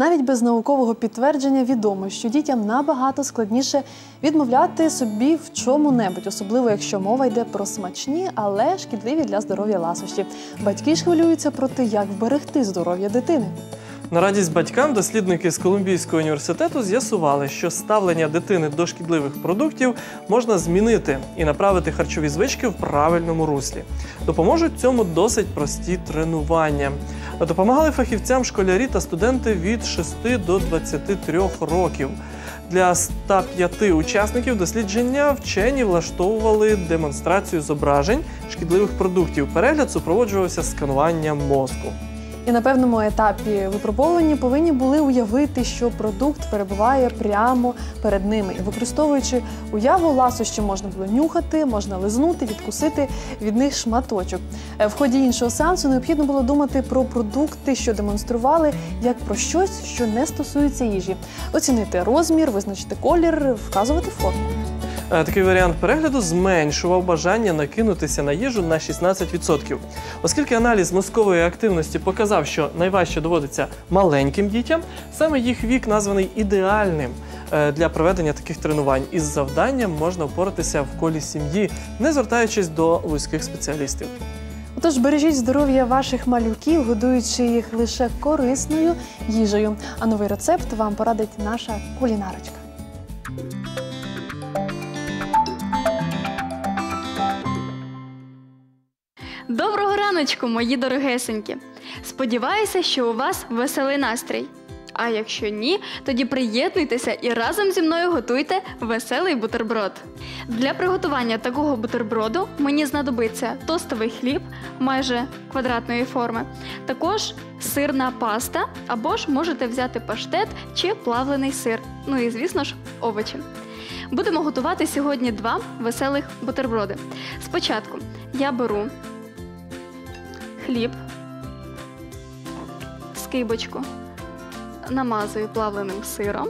Навіть без наукового підтвердження відомо, що дітям набагато складніше відмовляти собі в чому-небудь, особливо якщо мова йде про смачні, але шкідливі для здоров'я ласощі. Батьки ж хвилюються про те, як вберегти здоров'я дитини. На радість батькам дослідники з Колумбійського університету з'ясували, що ставлення дитини до шкідливих продуктів можна змінити і направити харчові звички в правильному руслі. Допоможуть цьому досить прості тренування. Допомагали фахівцям школярі та студенти від 6 до 23 років. Для 105 учасників дослідження вчені влаштовували демонстрацію зображень шкідливих продуктів. Перегляд супроводжувався скануванням мозку. І на певному етапі випробовані повинні були уявити, що продукт перебуває прямо перед ними. І використовуючи уяву, ласощі можна було нюхати, можна лизнути, відкусити від них шматочок. Е, В ході іншого сеансу необхідно було думати про продукти, що демонстрували, як про щось, що не стосується їжі, оцінити розмір, визначити колір, вказувати форму. Е, Такий варіант перегляду зменшував бажання накинутися на їжу на 16%. Оскільки аналіз мозкової активності показав, що найважче доводиться маленьким дітям, саме їх вік названий ідеальним е, для проведення таких тренувань. Із завданням можна впоратися в колі сім'ї, не звертаючись до вузьких спеціалістів. Отож, бережіть здоров'я ваших малюків, годуючи їх лише корисною їжею. А новий рецепт вам порадить наша кулінарочка. Раночку, мої дорогесенькі! Сподіваюся, що у вас веселий настрій. А якщо ні, тоді приєднуйтеся і разом зі мною готуйте веселий бутерброд. Для приготування такого бутерброду мені знадобиться тостовий хліб майже квадратної форми, також сирна паста, або ж можете взяти паштет чи плавлений сир. Ну і звісно ж, овочі. Будемо готувати сьогодні два веселих бутерброди. Спочатку я беру хліб, скибочку, намазую плавленим сиром.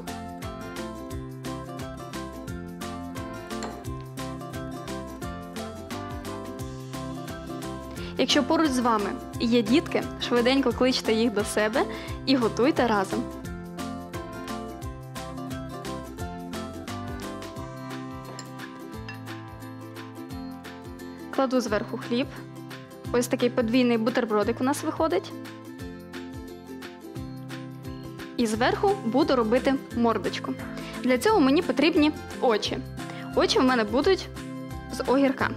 Якщо поруч з вами є дітки, швиденько кличте їх до себе і готуйте разом. Кладу зверху хліб. Ось такий подвійний бутербродик у нас виходить. І зверху буду робити мордочку. Для цього мені потрібні очі. Очі в мене будуть з огірка.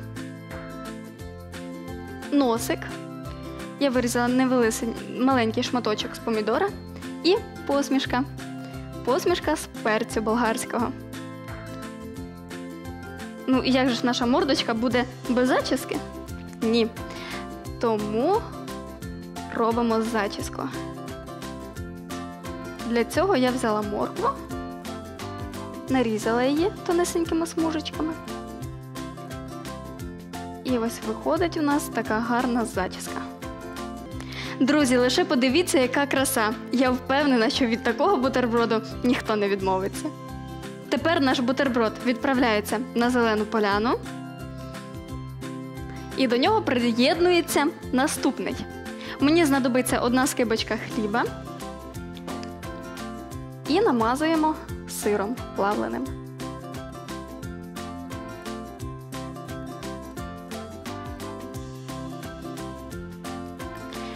Носик. Я вирізала невеликий маленький шматочок з помідора. І посмішка. Посмішка з перцю болгарського. Ну, як же ж наша мордочка буде без зачіски? Ні. Тому робимо зачіску. Для цього я взяла моркву, нарізала її тонесенькими смужечками. І ось виходить у нас така гарна зачіска. Друзі, лише подивіться, яка краса. Я впевнена, що від такого бутерброду ніхто не відмовиться. Тепер наш бутерброд відправляється на зелену поляну. І до нього приєднується наступний. Мені знадобиться одна скибочка хліба. І намазуємо сиром плавленим.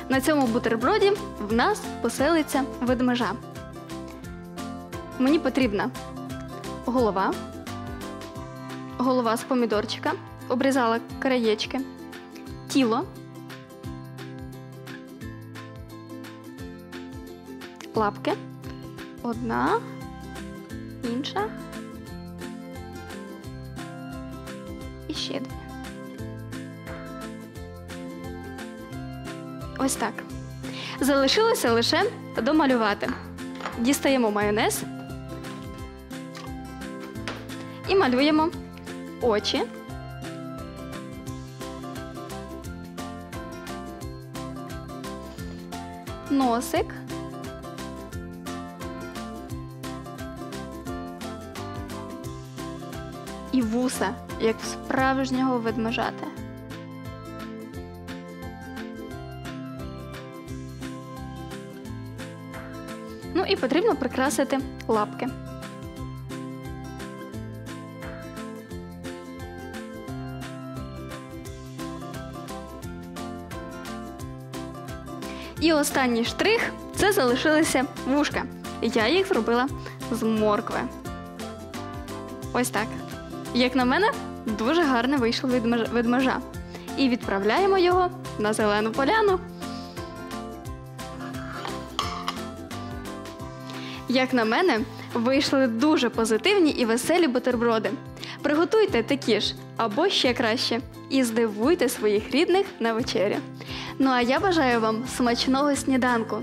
На цьому бутерброді в нас поселиться ведмежа. Мені потрібна голова, голова з помідорчика, обрізала краєчки, тіло, лапки, одна, інша і ще дві. Ось так. Залишилося лише домалювати. Дістаємо майонез і малюємо очі. Носик. І вуса, як в справжнього ведмежата. Ну і потрібно прикрасити лапки. І останній штрих це залишилися вушка. Я їх зробила з моркви. Ось так. Як на мене, дуже гарно вийшло ведмежа. І відправляємо його на зелену поляну. Як на мене, вийшли дуже позитивні і веселі бутерброди. Приготуйте такі ж або ще краще, і здивуйте своїх рідних на вечерю. Ну а я бажаю вам смачного сніданку.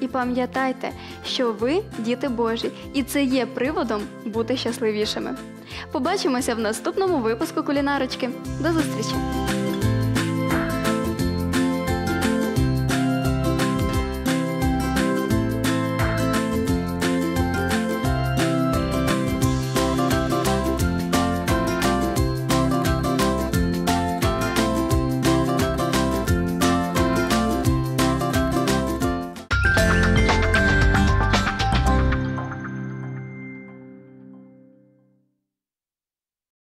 І пам'ятайте, що ви діти Божі, і це є приводом бути щасливішими. Побачимося в наступному випуску кулінарочки. До зустрічі!